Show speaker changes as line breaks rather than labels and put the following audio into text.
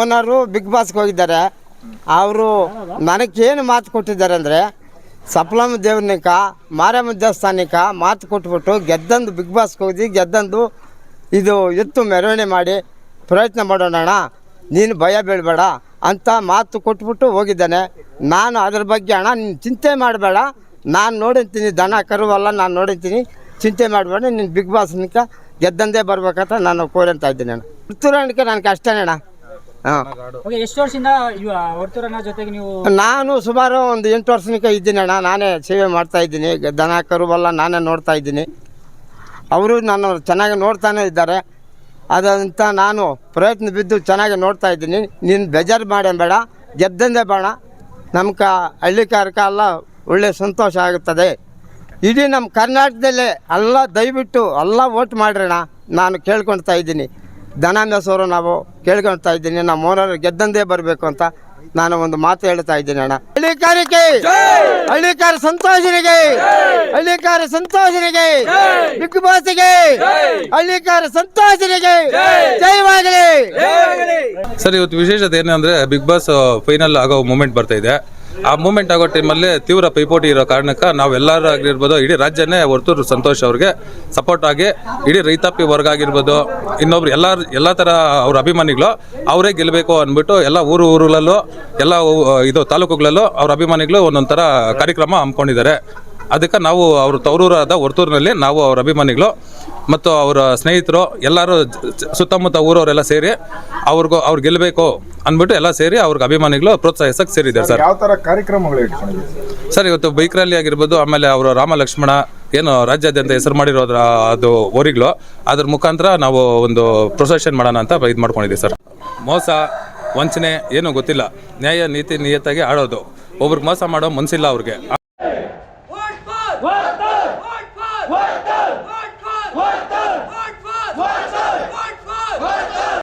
Owner big ಬಾಸ್ಗೆ ಹೋಗಿದ್ದಾರೆ. ಅವರು ನನಗೇನು ಮಾತು ಕೊಟ್ಟಿದ್ದಾರೆ ಅಂದರೆ ಸಪ್ಲಮ್ಮ ದೇವ್ರನಿಕ ಮಾರಮ್ಮ ದೇವಸ್ಥಾನಕ್ಕ ಮಾತು ಕೊಟ್ಬಿಟ್ಟು ಗೆದ್ದಂದು ಬಿಗ್ ಬಾಸ್ಗೆ ಹೋಗಿ, ಗೆದ್ದಂದು ಇದು ಎತ್ತು ಮೆರವಣಿಗೆ ಮಾಡಿ ಪ್ರಯತ್ನ ಮಾಡೋಣ ನೀನು ಭಯ ಬೀಳಬೇಡ ಅಂತ ಮಾತು ಕೊಟ್ಬಿಟ್ಟು ಹೋಗಿದ್ದಾನೆ. ನಾನು ಅದ್ರ ಬಗ್ಗೆ ಅಣ್ಣ, ನೀನು ಚಿಂತೆ ಮಾಡಬೇಡ. ನಾನು ನೋಡಿರ್ತೀನಿ, ದನ ಕರುವಲ್ಲ ನಾನು ನೋಡಿರ್ತೀನಿ. ಚಿಂತೆ ಮಾಡಬೇಡ, ನೀನು ಬಿಗ್ ಬಾಸ್ನಿಕ ಗೆದ್ದಂದೇ ಬರ್ಬೇಕಂತ ನಾನು ಕೋರಂತ ಇದ್ದೀನಿ ಅಣ್ಣ. ಪುತ್ತೂರಣಿಕೆ ನನಗೆ ಅಷ್ಟೇ ಅಣ್ಣ
ಓಕೆ ಎಷ್ಟು ವರ್ಷದಿಂದ ವರ್ತೂರನ ಜೊತೆಗೆ ನೀವು
ನಾನು ಸುಮಾರು ಒಂದು ಎಂಟು ವರ್ಷನಿಕ ಇದ್ದೀನಿ ಅಣ್ಣ. ನಾನೇ ಸೇವೆ ಮಾಡ್ತಾ ಇದ್ದೀನಿ. ದನ ಕರುಬಲ್ಲ ನಾನೇ ನೋಡ್ತಾ ಇದ್ದೀನಿ. ಅವರು ನಾನು ಚೆನ್ನಾಗಿ ನೋಡ್ತಾನೆ ಇದ್ದಾರೆ. ಅದಂತ ನಾನು ಪ್ರಯತ್ನ ಬಿದ್ದು ಚೆನ್ನಾಗಿ ನೋಡ್ತಾ ಇದ್ದೀನಿ. ನೀನು ಬೇಜಾರು ಬೇಡ. ಗೆದ್ದಂದೇ ಬೇಡ. ನಮ್ಮ ಕ ಹಳ್ಳಿ ಕಾರ್ಕ ಎಲ್ಲ ಒಳ್ಳೆ ಸಂತೋಷ ಆಗುತ್ತದೆ. ಇಡೀ ನಮ್ಮ ಕರ್ನಾಟಕದಲ್ಲೇ ಎಲ್ಲ ದಯವಿಟ್ಟು ಎಲ್ಲ ವೋಟ್ ಮಾಡಿರೋಣ ನಾನು ಕೇಳ್ಕೊಳ್ತಾ ಇದ್ದೀನಿ. ದನ ಮೇಸೋರು ನಾವು ಕೇಳ್ಕೊಳ್ತಾ ಇದ್ದೀನಿ. ನಮ್ಮ ಓನರ್ ಗೆದ್ದಂದೇ ಬರಬೇಕು ಅಂತ ನಾನು ಒಂದು ಮಾತು ಹೇಳ್ತಾ ಇದ್ದೀನಿ ಅಣ್ಣ. ಹಳ್ಳಿಕಾರಕ್ಕೆ ಹಳ್ಳಿಕಾರ ಸಂತೋಷನಿಗೆ ಹಳ್ಳಿಕಾರ ಸಂತೋಷನಿಗೆ ಬಿಗ್ ಬಾಸ್ಗೆ ಹಳ್ಳಿಕಾರ ಸಂತೋಷನಿಗೆ ಜಯವಾಗಲಿ
ಸರ್ ಇವತ್ತು ವಿಶೇಷತೆ ಏನಂದ್ರೆ ಬಿಗ್ ಬಾಸ್ ಫೈನಲ್ ಆಗೋ ಮೂಮೆಂಟ್ ಬರ್ತಾ ಇದೆ. ಆ ಮೂಮೆಂಟ್ ಆಗೋ ಟೈಮಲ್ಲಿ ತೀವ್ರ ಪೈಪೋಟಿ ಇರೋ ಕಾರಣಕ್ಕೆ ನಾವೆಲ್ಲರೂ ಆಗಿರ್ಬೋದು, ಇಡೀ ರಾಜ್ಯನೇ ಹೊರತು ಸಂತೋಷ್ ಅವ್ರಿಗೆ ಸಪೋರ್ಟ್ ಆಗಿ ಇಡೀ ರೈತಾಪಿ ವರ್ಗ ಆಗಿರ್ಬೋದು, ಇನ್ನೊಬ್ರು ಎಲ್ಲ ಎಲ್ಲ ಥರ ಅವ್ರ ಅಭಿಮಾನಿಗಳು ಅವರೇ ಗೆಲ್ಲಬೇಕು ಅಂದ್ಬಿಟ್ಟು ಎಲ್ಲ ಊರು ಊರುಗಳಲ್ಲೂ ಎಲ್ಲ ಇದು ತಾಲೂಕುಗಳಲ್ಲೂ ಅವ್ರ ಅಭಿಮಾನಿಗಳು ಒಂದೊಂದು ಥರ ಕಾರ್ಯಕ್ರಮ ಹಮ್ಮಿಕೊಂಡಿದ್ದಾರೆ. ಅದಕ್ಕೆ ನಾವು ಅವ್ರ ತವರೂರಾದ ಹೊರ್ತೂರಿನಲ್ಲಿ ನಾವು ಅವ್ರ ಅಭಿಮಾನಿಗಳು ಮತ್ತು ಅವರ ಸ್ನೇಹಿತರು ಎಲ್ಲರೂ ಸುತ್ತಮುತ್ತ ಊರವರೆಲ್ಲ ಸೇರಿ ಅವ್ರಿಗೂ ಅವ್ರು ಗೆಲ್ಲಬೇಕು ಅಂದ್ಬಿಟ್ಟು ಎಲ್ಲ ಸೇರಿ ಅವ್ರಿಗೆ ಅಭಿಮಾನಿಗಳು ಪ್ರೋತ್ಸಾಹಿಸಕ್ಕೆ ಸೇರಿದ್ದಾರೆ ಸರ್.
ಯಾವ ಥರ ಕಾರ್ಯಕ್ರಮಗಳು ಇಟ್ಕೊಂಡಿದ್ದೀವಿ
ಸರ್ ಇವತ್ತು ಬೈಕ್ ರ್ಯಾಲಿ ಆಗಿರ್ಬೋದು ಆಮೇಲೆ ಅವರು ರಾಮ ಲಕ್ಷ್ಮಣ ಏನು ರಾಜ್ಯಾದ್ಯಂತ ಹೆಸರು ಮಾಡಿರೋದ್ರ ಅದು ಓರಿಗಳು ಅದ್ರ ಮುಖಾಂತರ ನಾವು ಒಂದು ಪ್ರೊಸೆಷನ್ ಮಾಡೋಣ ಅಂತ ಇದು ಮಾಡ್ಕೊಂಡಿದ್ದೀವಿ ಸರ್. ಮೋಸ ವಂಚನೆ ಏನು ಗೊತ್ತಿಲ್ಲ. ನ್ಯಾಯ ನೀತಿ ನಿಯತ್ತಾಗಿ ಆಡೋದು. ಒಬ್ರಿಗೆ ಮೋಸ ಮಾಡೋ ಮನಸ್ಸಿಲ್ಲ ಅವ್ರಿಗೆ.
What